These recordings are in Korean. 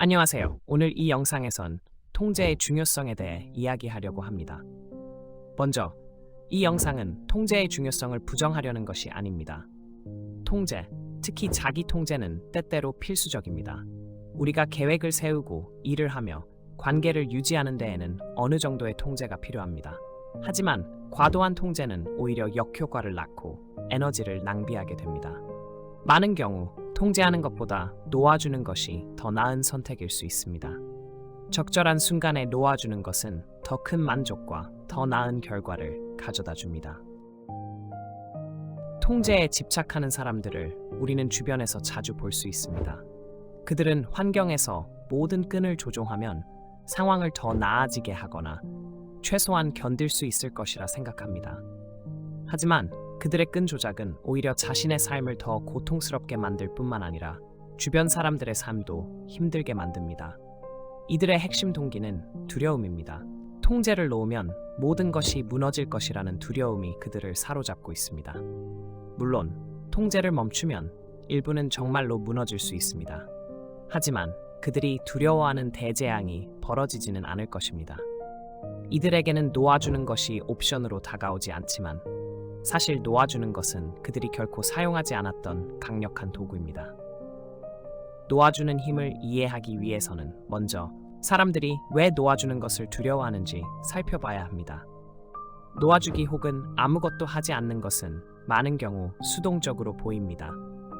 안녕하세요. 오늘 이 영상에선 통제의 중요성에 대해 이야기하려고 합니다. 먼저, 이 영상은 통제의 중요성을 부정하려는 것이 아닙니다. 통제, 특히 자기 통제는 때때로 필수적입니다. 우리가 계획을 세우고 일을 하며 관계를 유지하는 데에는 어느 정도의 통제가 필요합니다. 하지만 과도한 통제는 오히려 역효과를 낳고 에너지를 낭비하게 됩니다. 많은 경우 통제하는 것보다 놓아주는 것이 더 나은 선택일 수 있습니다. 적절한 순간에 놓아주는 것은 더 큰 만족과 더 나은 결과를 가져다 줍니다. 통제에 집착하는 사람들을 우리는 주변에서 자주 볼 수 있습니다. 그들은 환경에서 모든 끈을 조종하면 상황을 더 나아지게 하거나 최소한 견딜 수 있을 것이라 생각합니다. 하지만 그들의 끈 조작은 오히려 자신의 삶을 더 고통스럽게 만들 뿐만 아니라 주변 사람들의 삶도 힘들게 만듭니다. 이들의 핵심 동기는 두려움입니다. 통제를 놓으면 모든 것이 무너질 것이라는 두려움이 그들을 사로잡고 있습니다. 물론 통제를 멈추면 일부는 정말로 무너질 수 있습니다. 하지만 그들이 두려워하는 대재앙이 벌어지지는 않을 것입니다. 이들에게는 놓아주는 것이 옵션으로 다가오지 않지만 사실 놓아주는 것은 그들이 결코 사용하지 않았던 강력한 도구입니다. 놓아주는 힘을 이해하기 위해서는 먼저 사람들이 왜 놓아주는 것을 두려워하는지 살펴봐야 합니다. 놓아주기 혹은 아무것도 하지 않는 것은 많은 경우 수동적으로 보입니다.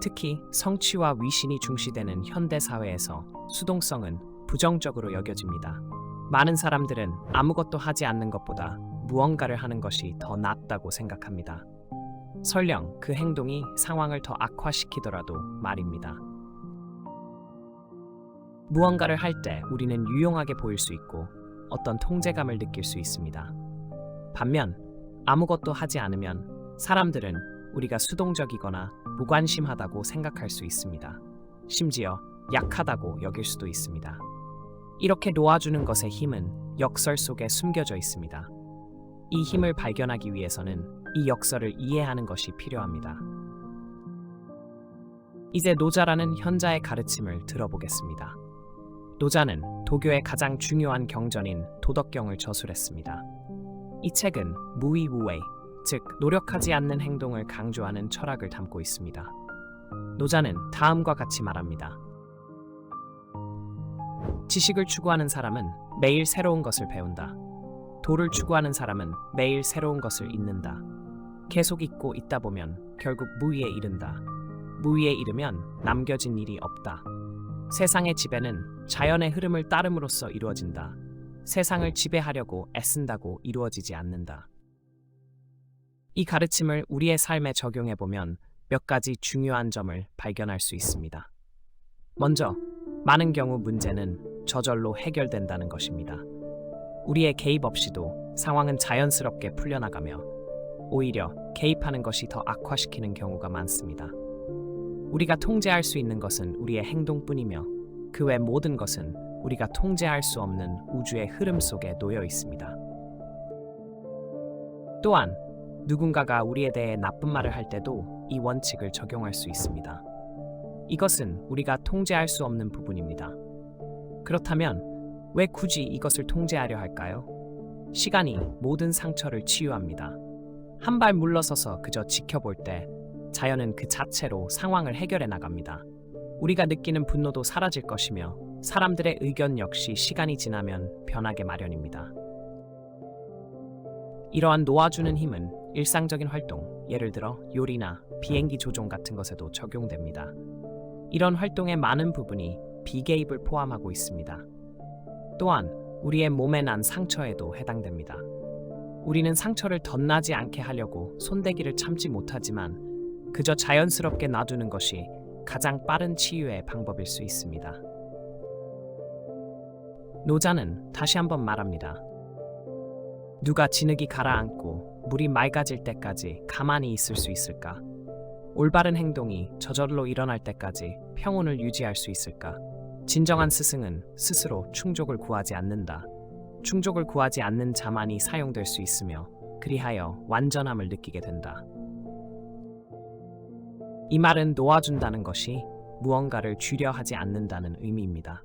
특히 성취와 위신이 중시되는 현대 사회에서 수동성은 부정적으로 여겨집니다. 많은 사람들은 아무것도 하지 않는 것보다 무언가를 하는 것이 더 낫다고 생각합니다. 설령 그 행동이 상황을 더 악화시키더라도 말입니다. 무언가를 할 때 우리는 유용하게 보일 수 있고 어떤 통제감을 느낄 수 있습니다. 반면 아무것도 하지 않으면 사람들은 우리가 수동적이거나 무관심하다고 생각할 수 있습니다. 심지어 약하다고 여길 수도 있습니다. 이렇게 놓아주는 것의 힘은 역설 속에 숨겨져 있습니다. 이 힘을 발견하기 위해서는 이 역설을 이해하는 것이 필요합니다. 이제 노자라는 현자의 가르침을 들어보겠습니다. 노자는 도교의 가장 중요한 경전인 도덕경을 저술했습니다. 이 책은 무위무웨이, 즉 노력하지 않는 행동을 강조하는 철학을 담고 있습니다. 노자는 다음과 같이 말합니다. 지식을 추구하는 사람은 매일 새로운 것을 배운다. 도를 추구하는 사람은 매일 새로운 것을 잊는다. 계속 잊고 있다 보면 결국 무위에 이른다. 무위에 이르면 남겨진 일이 없다. 세상의 지배는 자연의 흐름을 따름으로써 이루어진다. 세상을 지배하려고 애쓴다고 이루어지지 않는다. 이 가르침을 우리의 삶에 적용해 보면 몇 가지 중요한 점을 발견할 수 있습니다. 먼저, 많은 경우 문제는 저절로 해결된다는 것입니다. 우리의 개입 없이도 상황은 자연스럽게 풀려나가며 오히려 개입하는 것이 더 악화시키는 경우가 많습니다. 우리가 통제할 수 있는 것은 우리의 행동뿐이며 그 외 모든 것은 우리가 통제할 수 없는 우주의 흐름 속에 놓여 있습니다. 또한 누군가가 우리에 대해 나쁜 말을 할 때도 이 원칙을 적용할 수 있습니다. 이것은 우리가 통제할 수 없는 부분입니다. 그렇다면 왜 굳이 이것을 통제하려 할까요? 시간이 모든 상처를 치유합니다. 한 발 물러서서 그저 지켜볼 때 자연은 그 자체로 상황을 해결해 나갑니다. 우리가 느끼는 분노도 사라질 것이며 사람들의 의견 역시 시간이 지나면 변하게 마련입니다. 이러한 놓아주는 힘은 일상적인 활동, 예를 들어 요리나 비행기 조종 같은 것에도 적용됩니다. 이런 활동의 많은 부분이 비개입을 포함하고 있습니다. 또한 우리의 몸에 난 상처에도 해당됩니다. 우리는 상처를 덧나지 않게 하려고 손대기를 참지 못하지만 그저 자연스럽게 놔두는 것이 가장 빠른 치유의 방법일 수 있습니다. 노자는 다시 한번 말합니다. 누가 진흙이 가라앉고 물이 맑아질 때까지 가만히 있을 수 있을까? 올바른 행동이 저절로 일어날 때까지 평온을 유지할 수 있을까? 진정한 스승은 스스로 충족을 구하지 않는다. 충족을 구하지 않는 자만이 사용될 수 있으며 그리하여 완전함을 느끼게 된다. 이 말은 놓아준다는 것이 무언가를 쥐려 하지 않는다는 의미입니다.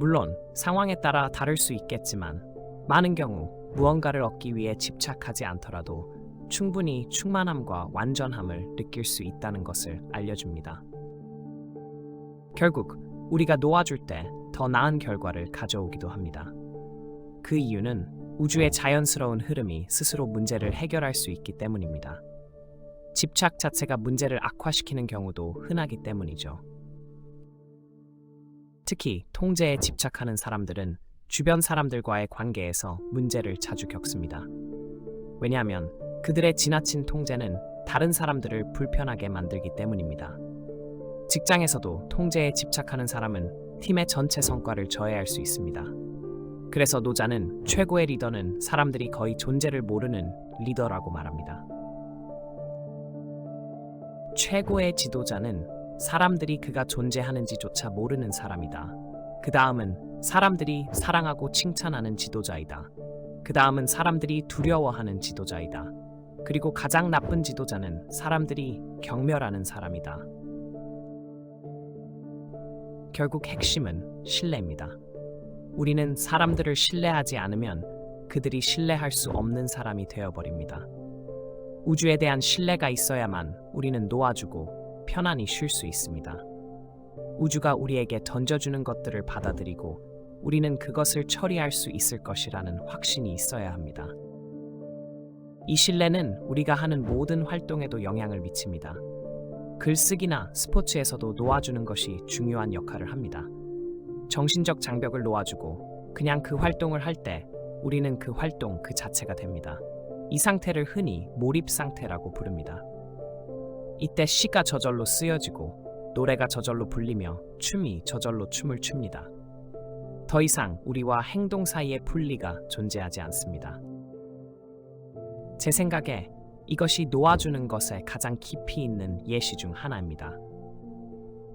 물론 상황에 따라 다를 수 있겠지만 많은 경우 무언가를 얻기 위해 집착하지 않더라도 충분히 충만함과 완전함을 느낄 수 있다는 것을 알려줍니다. 결국 우리가 놓아줄 때 더 나은 결과를 가져오기도 합니다. 그 이유는 우주의 자연스러운 흐름이 스스로 문제를 해결할 수 있기 때문입니다. 집착 자체가 문제를 악화시키는 경우도 흔하기 때문이죠. 특히 통제에 집착하는 사람들은 주변 사람들과의 관계에서 문제를 자주 겪습니다. 왜냐하면 그들의 지나친 통제는 다른 사람들을 불편하게 만들기 때문입니다. 직장에서도 통제에 집착하는 사람은 팀의 전체 성과를 저해할 수 있습니다. 그래서 노자는 최고의 리더는 사람들이 거의 존재를 모르는 리더라고 말합니다. 최고의 지도자는 사람들이 그가 존재하는지조차 모르는 사람이다. 그 다음은 사람들이 사랑하고 칭찬하는 지도자이다. 그 다음은 사람들이 두려워하는 지도자이다. 그리고 가장 나쁜 지도자는 사람들이 경멸하는 사람이다. 결국 핵심은 신뢰입니다. 우리는 사람들을 신뢰하지 않으면 그들이 신뢰할 수 없는 사람이 되어버립니다. 우주에 대한 신뢰가 있어야만 우리는 놓아주고 편안히 쉴 수 있습니다. 우주가 우리에게 던져주는 것들을 받아들이고 우리는 그것을 처리할 수 있을 것이라는 확신이 있어야 합니다. 이 신뢰는 우리가 하는 모든 활동에도 영향을 미칩니다. 글쓰기나 스포츠에서도 놓아주는 것이 중요한 역할을 합니다. 정신적 장벽을 놓아주고 그냥 그 활동을 할 때 우리는 그 활동 그 자체가 됩니다. 이 상태를 흔히 몰입 상태라고 부릅니다. 이때 시가 저절로 쓰여지고 노래가 저절로 불리며 춤이 저절로 춤을 춥니다. 더 이상 우리와 행동 사이의 분리가 존재하지 않습니다. 제 생각에 이것이 놓아주는 것에 가장 깊이 있는 예시 중 하나입니다.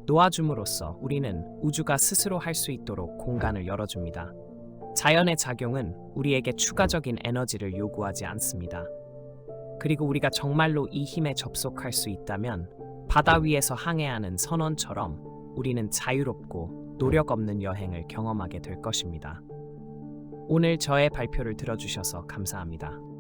놓아줌으로써 우리는 우주가 스스로 할 수 있도록 공간을 열어줍니다. 자연의 작용은 우리에게 추가적인 에너지를 요구하지 않습니다. 그리고 우리가 정말로 이 힘에 접속할 수 있다면 바다 위에서 항해하는 선원처럼 우리는 자유롭고 노력 없는 여행을 경험하게 될 것입니다. 오늘 저의 발표를 들어주셔서 감사합니다.